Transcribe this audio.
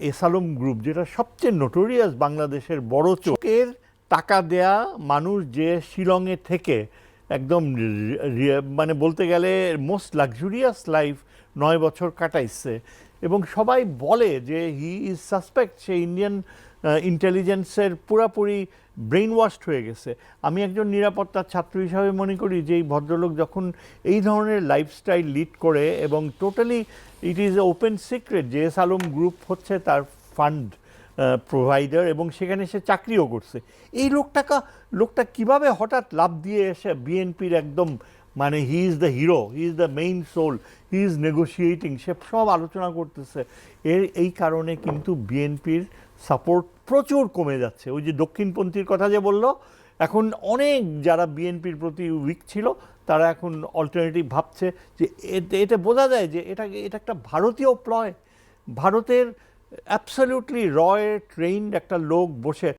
এসালম group, যেটা সবচেয়ে notorious বাংলাদেশের বড় চোখের টাকা দেয়া মানুষ যে শিলংয়ে থেকে একদম মানে বলতে গেলে মোস্ট লাক্সুরিয়াস লাইফ নয় বছর কাটাইছে এবং সবাই বলে যে হি ইজ সাসপেক্ট সে ইন্ডিয়ান ইন্টেলিজেন্সের পুরাপুরি ব্রেন ওয়াশড হয়ে গেছে। আমি একজন নিরাপত্তার ছাত্র হিসাবে মনে করি যে এই ভদ্রলোক যখন এই ধরনের লাইফস্টাইল লিড করে এবং totally it is a open secret যে এস আলম গ্রুপ হচ্ছে তার ফান্ড প্রোভাইডার এবং সেখানে সে চাকরিও করছে। এই লোকটাকা, লোকটা কীভাবে হঠাৎ লাভ দিয়ে এসে বিএনপির একদম মানে he is the hero he is the main soul he is negotiating সে সব আলোচনা করতেছে। এর, এই কারণে কিন্তু বিএনপির সাপোর্ট প্রচুর কমে যাচ্ছে। ওই যে দক্ষিণপন্থীর কথা যে বলল, এখন অনেক যারা বিএনপির প্রতি উইক ছিল, তারা এখন অল্টারনেটিভ ভাবছে যে এটা বোঝা যায় যে এটা এটা একটা ভারতীয় প্লয় ভারতের অ্যাবসলিউটলি রয় ট্রেইনড একটা লোক বসে